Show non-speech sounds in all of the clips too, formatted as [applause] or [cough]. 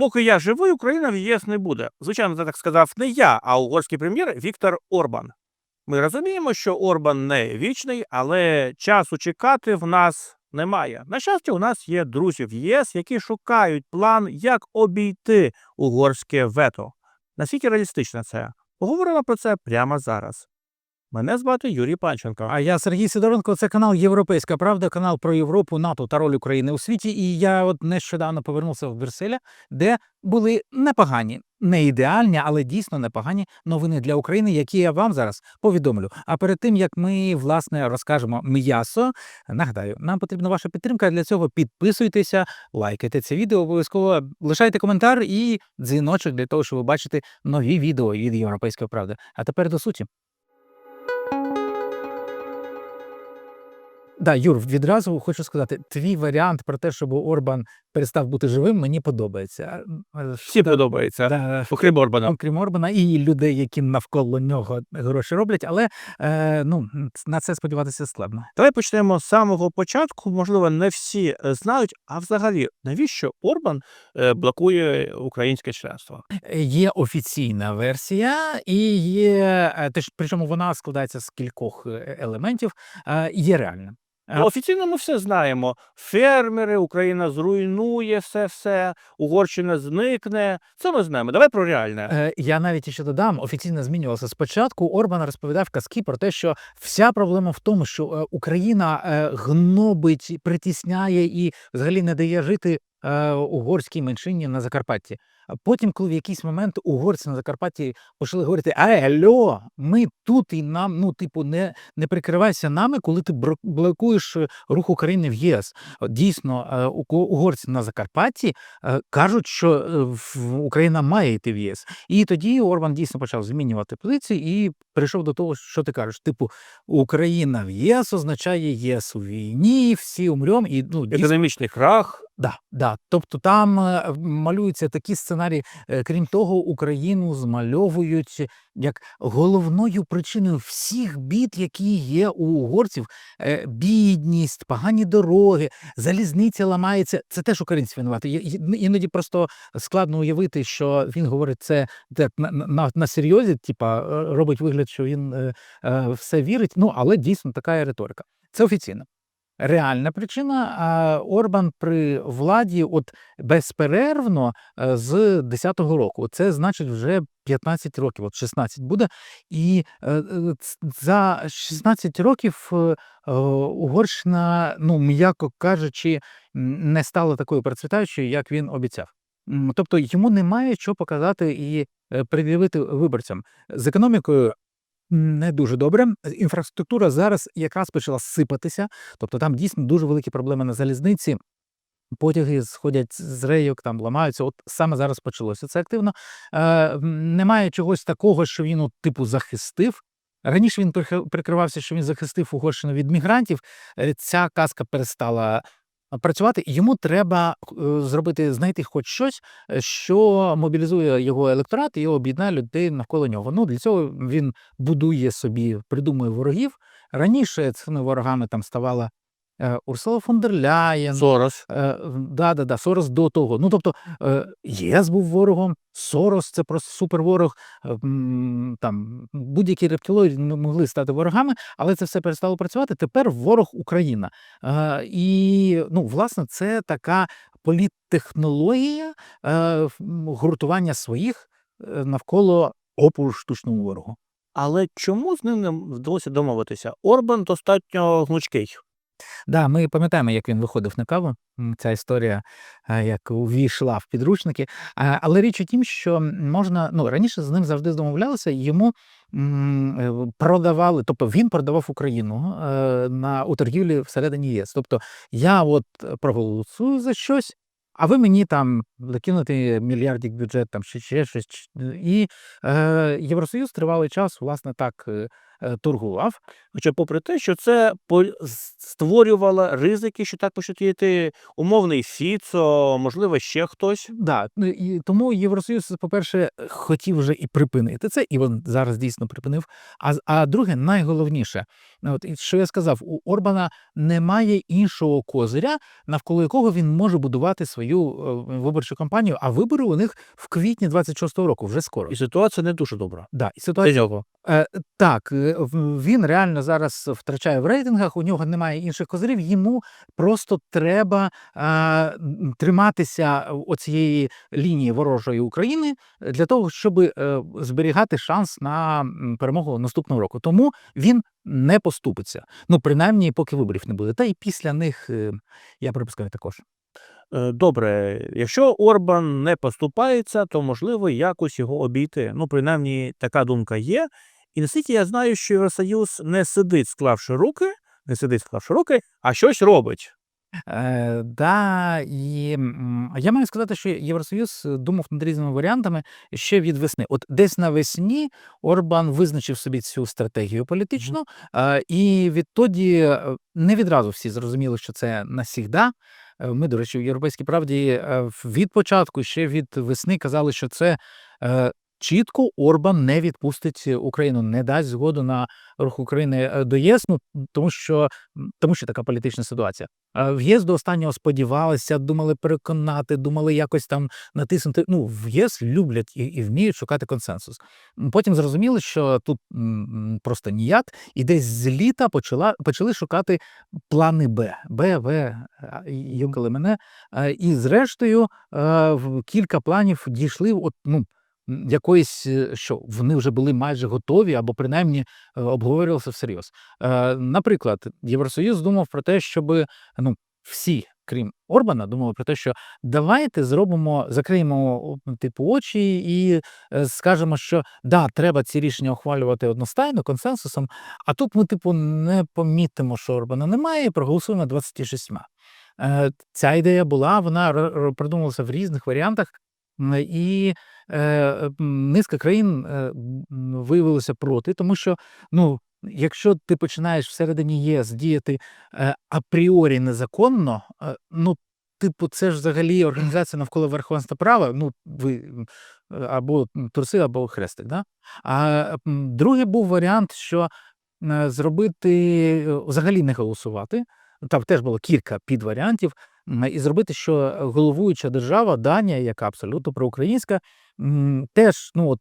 Поки я живий, Україна в ЄС не буде. Звичайно, це так сказав не я, а угорський прем'єр Віктор Орбан. Ми розуміємо, що Орбан не вічний, але часу чекати в нас немає. На щастя, у нас є друзі в ЄС, які шукають план, як обійти угорське вето. Наскільки реалістично це? Поговоримо про це прямо зараз. Мене звати Юрій Панченко. А я Сергій Сидоренко. Це канал Європейська Правда, канал про Європу, НАТО та роль України у світі. І я от нещодавно повернувся в Брюсселя, де були непогані, не ідеальні, але дійсно непогані новини для України, які я вам зараз повідомлю. А перед тим як ми власне розкажемо м'ясо, нагадаю, нам потрібна ваша підтримка. Для цього підписуйтеся, лайкайте це відео, обов'язково лишайте коментар і дзвіночок для того, щоб ви бачите нові відео від Європейської правди. А тепер до суті. Да, Юр, відразу хочу сказати, твій варіант про те, щоб Орбан перестав бути живим, мені подобається. Е, Всім подобається. Да, Окрім Орбана. окрім Орбана і людей, які навколо нього гроші роблять, але е, ну, на це сподіватися складно. Давай почнемо з самого початку. Можливо, не всі е, знають, а взагалі, навіщо Орбан е, блокує українське членство? Є офіційна версія, і є причому вона складається з кількох елементів. Є реальна. Ну, Офіційно ми все знаємо. Фермери, Україна зруйнує все, все, Угорщина зникне. Це ми знаємо. Давай про реальне. Е, Я навіть ще додам, офіційно змінювалося. Спочатку Орбан розповідав казки про те, що вся проблема в тому, що е, Україна е, гнобить, притісняє і взагалі не дає жити е, угорській меншині на Закарпатті. Потім, коли в якийсь момент угорці на Закарпатті почали говорити: «Ей, альо, ми тут і нам, ну, типу, не, не прикривайся нами, коли ти блокуєш е, рух України в ЄС. Дійсно, е, угорці на Закарпатті е, кажуть, що е, Україна має йти в ЄС. І тоді Орбан дійсно почав змінювати позиції і прийшов до того, що ти кажеш: типу, Україна в ЄС означає ЄС у війні, всі умрем. І ну дійсно, Економічний крах. да, да. Тобто там е, малюються такі сценарії. Е, Крім того, Україну змальовують як головною причиною всіх бід, які є у угорців: Е, бідність, погані дороги, залізниця ламається. Це теж українці винуваті. Є- є- Іноді просто складно уявити, що він говорить це на, на, на серйозі, типа робить вигляд, що він все вірить. Ну але дійсно така є риторика. Це офіційно. Реальна причина а, Орбан при владі, от безперервно е, з 10-го року. Це значить вже 15 років, от 16 буде. І е, е, за 16 років Угорщина, ну м'яко кажучи, не стала такою процвітаючою, як він обіцяв. Тобто йому немає що показати і пред'явити виборцям з економікою. Не дуже добре. Інфраструктура зараз якраз почала сипатися, тобто там дійсно дуже великі проблеми на залізниці. Потяги сходять з рейок, там ламаються. От саме зараз почалося це активно. Е, немає чогось такого, що він, от, типу, захистив. Раніше він прикривався, що він захистив Угорщину від мігрантів. Е, Ця казка перестала працювати. Йому треба е, зробити, знайти хоч щось, е, що мобілізує його електорат і об'єднає людей навколо нього. Ну, для цього він будує собі, придумує ворогів. Раніше цими ворогами там ставала Урсула фон дер Ляєн, Сорос. Е, да, да, да, Сорос до того. Ну тобто е, ЄС був ворогом, Сорос це просто суперворог. е, Там будь-які рептилоїди могли стати ворогами, але це все перестало працювати. Тепер ворог Україна. Е, і ну, власне, це така політтехнологія е, гуртування своїх е, навколо опору штучному ворогу. Але чому з ним не вдалося домовитися? Орбан достатньо гнучкий. Да, ми пам'ятаємо, як він виходив на каву. Ця історія як увійшла в підручники. Але річ у тім, що можна ну раніше з ним завжди домовлялися, йому е, продавали, тобто він продавав Україну на у торгівлі всередині ЄС. Тобто я от проголосую за щось. А ви мені там закинути мільярдік бюджет там чи ще щось. І е, Євросоюз тривалий час, власне, так е, торгував. Хоча, попри те, що це створювало ризики, що так почнуть діяти умовний Фіцо, можливо, ще хтось. Да, ну і тому Євросоюз, по-перше, хотів вже і припинити це, і він зараз дійсно припинив. А, а друге, найголовніше, от що я сказав, у Орбана немає іншого козиря, навколо якого він може будувати свою е, виборчу кампанію. А вибори у них в квітні 26-го року, вже скоро. І ситуація не дуже добра. Да, і ситуація. Е, так, е, він реально зараз втрачає в рейтингах, у нього немає інших козирів, йому просто треба е, триматися оцієї лінії ворожої України для того, щоб е, зберігати шанс на перемогу наступного року. Тому він не поступиться. Ну, принаймні, поки виборів не буде. Та і після них е, я припускаю також. Е, Добре, якщо Орбан не поступається, то можливо якось його обійти. Ну, принаймні, така думка є. І наскільки я знаю, що Євросоюз не сидить, склавши руки, не сидить, склавши руки, а щось робить. Е, да, і я маю сказати, що Євросоюз е, думав над різними варіантами ще від весни. От десь навесні Орбан визначив собі цю стратегію політичну, е, і відтоді е, не відразу всі зрозуміли, що це насігда. Е, Ми, до речі, в Європейській правді від початку, ще від весни, казали, що це чітко Орбан не відпустить Україну, не дасть згоду на рух України е, до ЄС, ну, тому що тому що така політична ситуація. В ЄС до останнього сподівалися, думали переконати, думали якось там натиснути. Ну, в ЄС люблять і, і вміють шукати консенсус. Потім зрозуміли, що тут просто ніяк, і десь з літа почала, почали шукати плани Б, Б, В, юкали мене. Е, І зрештою, е, кілька планів дійшли от, ну, якоїсь, е, що вони вже були майже готові, або принаймні е, обговорювалися всерйоз. Е, Наприклад, Євросоюз думав про те, щоб ну, всі, крім Орбана, думали про те, що давайте зробимо, закриємо типу очі і скажемо, що да, треба ці рішення ухвалювати одностайно, консенсусом. А тут ми, типу, не помітимо, що Орбана немає, і проголосуємо 26. Е, Ця ідея була, вона продумувалася в різних варіантах. І е, низка країн е, виявилися проти, тому що ну, якщо ти починаєш всередині ЄС діяти е, апріорі незаконно, е, ну, типу, це ж взагалі організація навколо верховенства права. Ну, ви або труси, або хрестик. Да? А другий був варіант, що зробити взагалі не голосувати. Там теж було кілька підваріантів. І зробити, що головуюча держава, Данія, яка абсолютно проукраїнська, теж ну, от,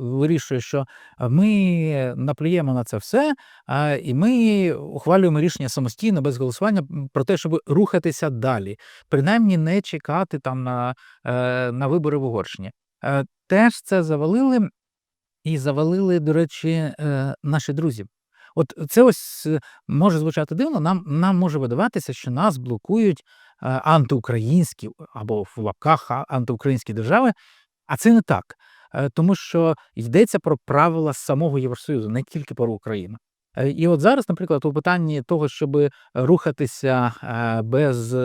вирішує, що ми наплюємо на це все, і ми ухвалюємо рішення самостійно, без голосування, про те, щоб рухатися далі, принаймні не чекати там на, е, на вибори в Угорщині. Е, Теж це завалили, і завалили, до речі, е, наші друзі. От це ось е, може звучати дивно. Нам, нам може видаватися, що нас блокують е, антиукраїнські або в лапках антиукраїнські держави, а це не так. Е, Тому що йдеться про правила самого Євросоюзу, не тільки про Україну. І от зараз, наприклад, у питанні того, щоб рухатися без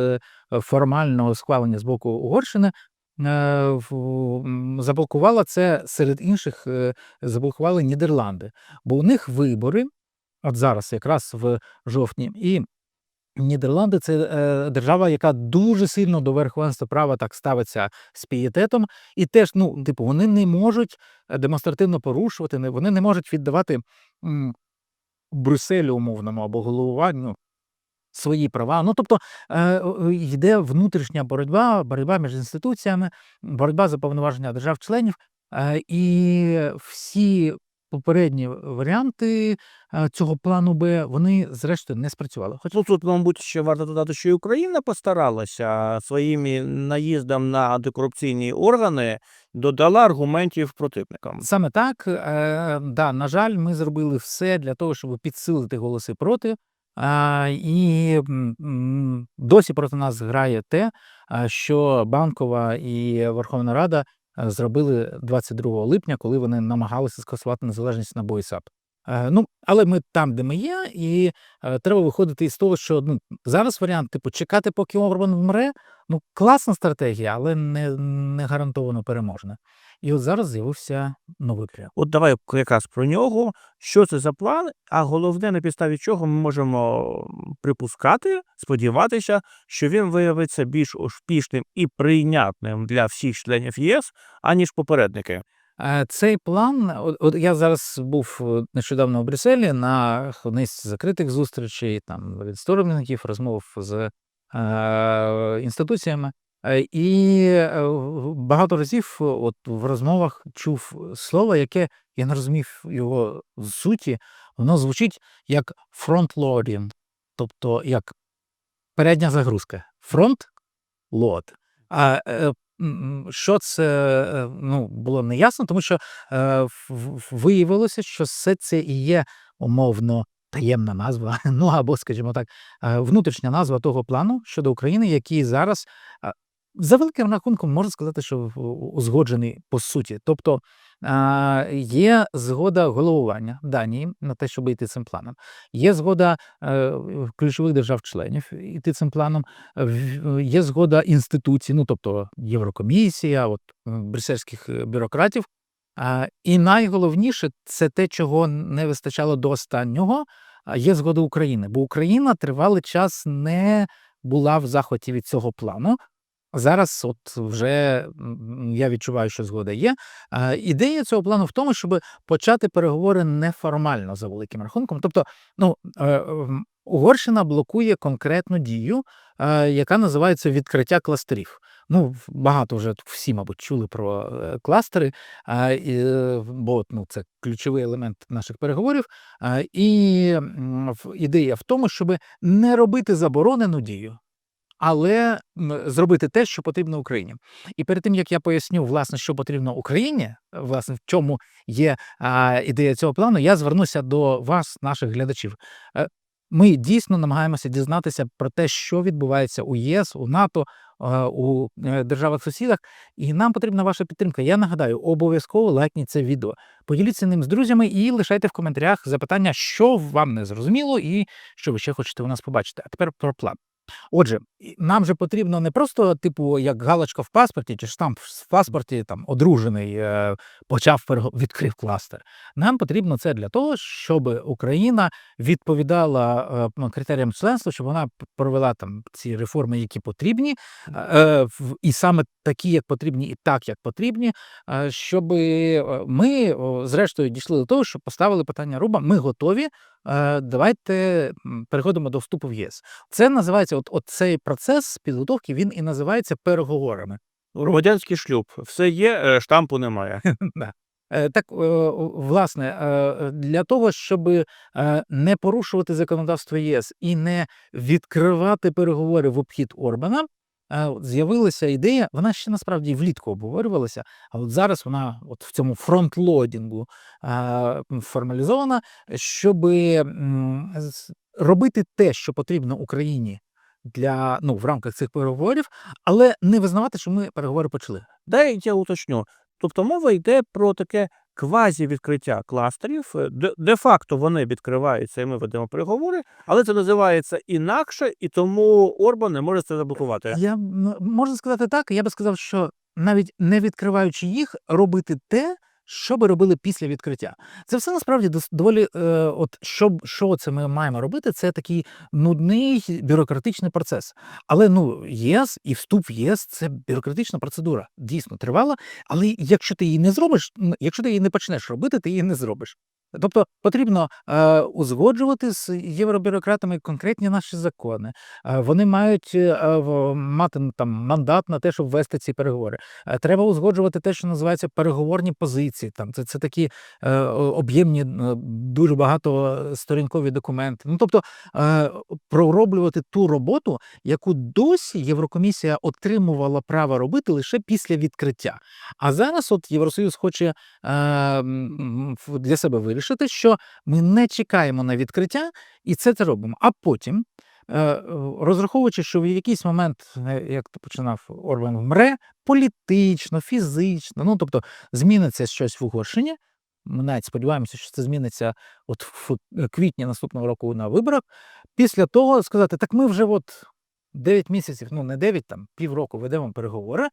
формального схвалення з боку Угорщини, заблокувала це серед інших, заблокували Нідерланди. Бо у них вибори, от зараз, якраз в жовтні, і Нідерланди це е, держава, яка дуже сильно до верховенства права так ставиться з пієтетом, і теж, ну, типу, вони не можуть е, демонстративно порушувати, не- вони не можуть віддавати м, Брюсселю умовному або головуванню свої права. Ну, тобто е, йде внутрішня боротьба, боротьба між інституціями, боротьба за повноваження держав-членів, е, і всі попередні варіанти е, цього плану Б, вони зрештою не спрацювали. Хоч Ну, тут, мабуть, ще варто додати, що і Україна постаралася своїм наїздом на антикорупційні органи, додала аргументів противникам. Саме так, е, да, на жаль, ми зробили все для того, щоб підсилити голоси проти. А, і досі проти нас грає те, що Банкова і Верховна Рада зробили 22 липня, коли вони намагалися скасувати незалежність на Бойсап. Е, Ну, але ми там, де ми є, і е, треба виходити із того, що ну, зараз варіант, типу, чекати, поки Орбан вмре, Ну, класна стратегія, але не, не гарантовано переможна. І от зараз з'явився новий план. От давай якраз про нього. Що це за план? А головне, на підставі чого ми можемо припускати, сподіватися, що він виявиться більш успішним і прийнятним для всіх членів єС, аніж попередники. Цей план, от, от я зараз був е, нещодавно у Брюсселі на низці закритих зустрічей, там відсторонників, розмов з інституціями. Е, І е, багато разів е, от в розмовах чув слово, яке я не розумів його з суті, воно звучить як фронтлорінг, тобто як передня загрузка. Фронт лот. А е, що це е, ну, було неясно, тому що е, виявилося, що все це і є умовно таємна назва, [laughs] ну або, скажімо так, е, внутрішня назва того плану щодо України, який зараз е, за великим рахунком можна сказати, що узгоджений по суті. Тобто е, є згода головування Данії на те, щоб йти цим планом. Є згода ключових держав-членів йти цим планом. Є згода інституцій, ну тобто Єврокомісія, от брюссельських бюрократів. І найголовніше це те, чого не вистачало до останнього. Є згода України, бо Україна тривалий час не була в захваті від цього плану. Зараз, от вже я відчуваю, що згода є. Ідея цього плану в тому, щоб почати переговори неформально за великим рахунком. Тобто, ну е, Угорщина блокує конкретну дію, е, яка називається відкриття кластерів. Ну, багато вже всі, мабуть, чули про е, кластери, е, бо ну, це ключовий елемент наших переговорів. І ідея в тому, щоб не робити заборонену дію, але зробити те, що потрібно Україні. І перед тим як я поясню, власне, що потрібно Україні, власне, в чому є ідея цього плану, я звернуся до вас, наших глядачів. Ми дійсно намагаємося дізнатися про те, що відбувається у ЄС, у НАТО, е, у е, державах-сусідах, і нам потрібна ваша підтримка. Я нагадаю, обов'язково лайкніть це відео, поділіться ним з друзями і лишайте в коментарях запитання, що вам не зрозуміло, і що ви ще хочете у нас побачити. А тепер про план. Отже, нам же потрібно не просто, типу, як галочка в паспорті, чи штамп в паспорті, там одружений, е, почав відкрив кластер. Нам потрібно це для того, щоб Україна відповідала е, критеріям членства, щоб вона провела там ці реформи, які потрібні, е, і саме такі, як потрібні, і так, як потрібні, щоб ми, зрештою, дійшли до того, що поставили питання Руба. Ми готові. Е, Давайте переходимо до вступу в ЄС. Це називається, от, от цей процес підготовки, він і називається переговорами. Громадянський шлюб. Все є, е, штампу немає. [laughs] Е, Так, власне, для того, щоб не порушувати законодавство ЄС і не відкривати переговори в обхід Орбана, з'явилася ідея, вона ще насправді влітку обговорювалася, а от зараз вона от в цьому фронтлодінгу е, формалізована, щоб робити те, що потрібно Україні для ну в рамках цих переговорів, але не визнавати, що ми переговори почали. Дай я уточню. Тобто мова йде про таке квазі-відкриття кластерів. Е, Де, де-факто вони відкриваються, і ми ведемо переговори, але це називається інакше, і тому Орбан не може це заблокувати. Я можна сказати так. Я би сказав, що навіть не відкриваючи їх, робити те, що би робили після відкриття. Це все насправді доволі. Е, от що, що це ми маємо робити? Це такий нудний бюрократичний процес. Але ну ЄС і вступ в ЄС це бюрократична процедура. Дійсно тривала. Але якщо ти її не зробиш, якщо ти її не почнеш робити, ти її не зробиш. Тобто потрібно е, узгоджувати з євробюрократами конкретні наші закони. Е, Вони мають е, мати там мандат на те, щоб вести ці переговори. Е, Треба узгоджувати те, що називається переговорні позиції. Там це, це такі е, об'ємні, е, дуже багато сторінкові документи. Ну тобто е, пророблювати ту роботу, яку досі Єврокомісія отримувала право робити лише після відкриття. А зараз, от Євросоюз хоче е, для себе вирішити, що ми не чекаємо на відкриття, і це це робимо. А потім, е, е, розраховуючи, що в якийсь момент, е, як то починав Орбан, вмре політично, фізично, ну тобто зміниться щось в Угорщині. Ми навіть сподіваємося, що це зміниться от в квітні наступного року на виборах. Після того сказати, так ми вже от 9 місяців, ну не 9, там півроку ведемо переговори.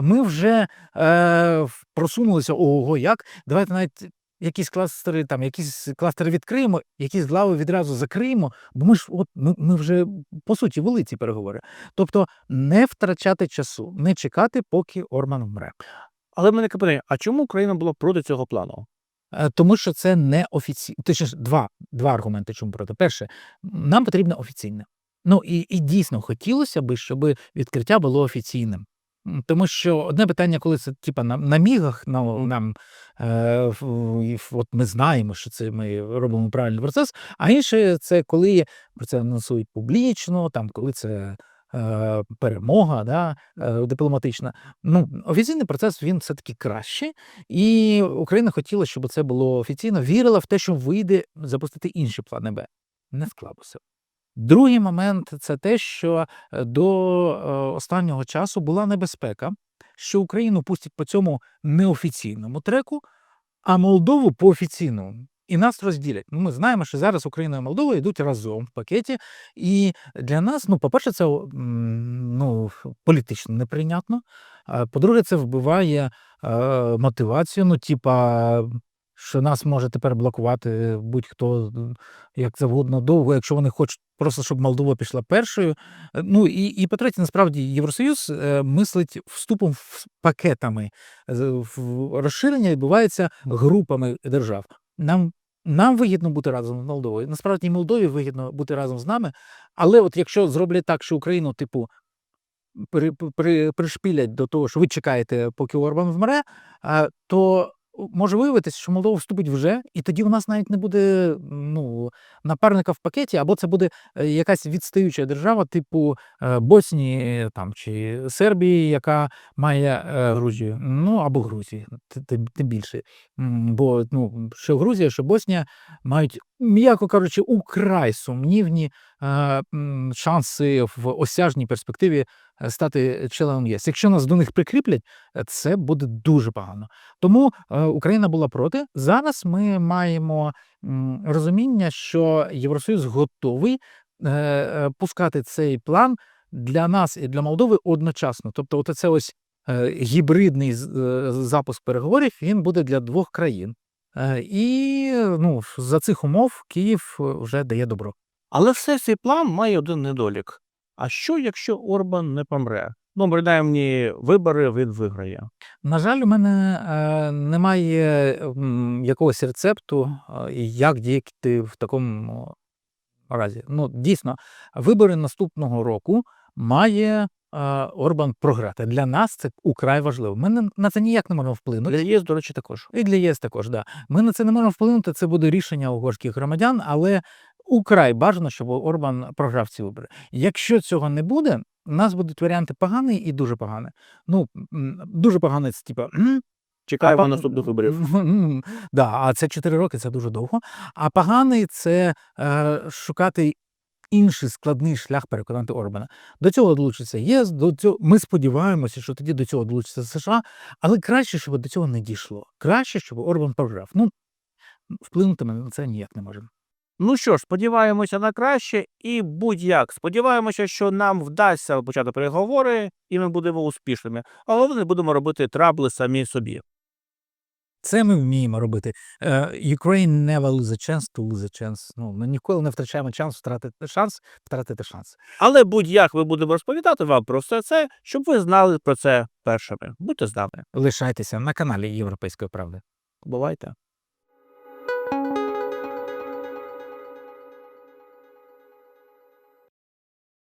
Ми вже е, просунулися ого, як. Давайте навіть якісь кластери, там якісь кластери відкриємо, якісь глави відразу закриємо. Бо ми ж от ми, ми вже по суті вели ці переговори. Тобто не втрачати часу, не чекати, поки Орман вмре. Але в мене питання, а чому Україна була проти цього плану? Е, Тому що це не офіційно. Точніше, два, два аргументи, чому проти. Перше, нам потрібно офіційне. Ну і, і дійсно хотілося би, щоб відкриття було офіційним. Тому що одне питання, коли це типа на, на мігах, на, нам е, от ми знаємо, що це ми робимо правильний процес, а інше це коли про це анонсують публічно, там коли це е, перемога да, е, дипломатична. Ну, офіційний процес він все-таки кращий. І Україна хотіла, щоб це було офіційно, вірила в те, що вийде запустити інші плани Б. Не склалося. Другий момент це те, що е, до е, останнього часу була небезпека, що Україну пустять по цьому неофіційному треку, а Молдову по офіційному. І нас розділять. Ну, ми знаємо, що зараз Україна і Молдова йдуть разом в пакеті. І для нас, ну, по-перше, це ну, політично неприйнятно. По-друге, це вбиває е, мотивацію. Ну, типа, що нас може тепер блокувати будь-хто як завгодно довго, якщо вони хочуть просто, щоб Молдова пішла першою. Е, Ну і, і по-третє, насправді Євросоюз е, мислить вступом в пакетами. В- Розширення відбувається групами держав. Нам, нам вигідно бути разом з Молдовою. Насправді і Молдові вигідно бути разом з нами. Але от якщо зроблять так, що Україну, типу, при, при, пришпілять до того, що ви чекаєте, поки Орбан вмре, а, то може виявитися, що Молдова вступить вже, і тоді у нас навіть не буде ну, напарника в пакеті, або це буде е, якась відстаюча держава, типу е, Боснії там, чи Сербії, яка має е, Грузію. Ну або Грузії, тим, тим більше. Бо ну, що Грузія, що Боснія мають, м'яко кажучи, украй сумнівні е, шанси в осяжній перспективі е, стати членом ЄС. Якщо нас до них прикріплять, е, це буде дуже погано. Тому е, Україна була проти. Зараз ми маємо розуміння, що Євросоюз готовий е, пускати цей план для нас і для Молдови одночасно. Тобто, от це ось гібридний запуск переговорів він буде для двох країн. Е, І ну, за цих умов Київ е, вже дає добро. Але все цей план має один недолік. А що, якщо Орбан не помре? Ну, принаймні, вибори він виграє. На жаль, у мене е, немає якогось рецепту, е, як діяти в такому разі. Ну, дійсно, вибори наступного року має е, Орбан програти. Для нас це украй важливо. Ми на- це ніяк не можемо вплинути. Для ЄС, до речі, також. І для ЄС також, да. Ми на це не можемо вплинути. Це буде рішення угорських громадян, але украй бажано, щоб Орбан програв ці вибори. Якщо цього не буде, у нас будуть варіанти поганий і дуже поганий. Ну, дуже поганий це типа. «М, Чекаємо па- наступних виборів. [laughs] Да, а це 4 роки це дуже довго. А поганий це е, шукати інший складний шлях переконати Орбана. До цього долучиться ЄС, до цього ми сподіваємося, що тоді до цього долучиться США, але краще, щоб до цього не дійшло. Краще, щоб Орбан програв. Ну, вплинути ми на це ніяк не можемо. Ну що ж, сподіваємося на краще і будь-як. Сподіваємося, що нам вдасться почати переговори, і ми будемо успішними. А головне, будемо робити трабли самі собі. Це ми вміємо робити. Е, Ukraine never lose a chance to lose a chance. Ну, ми ніколи не втрачаємо шанс втратити шанс, втратити шанс. Але будь-як ми будемо розповідати вам про все це, щоб ви знали про це першими. Будьте з нами. Лишайтеся на каналі Європейської правди. Бувайте.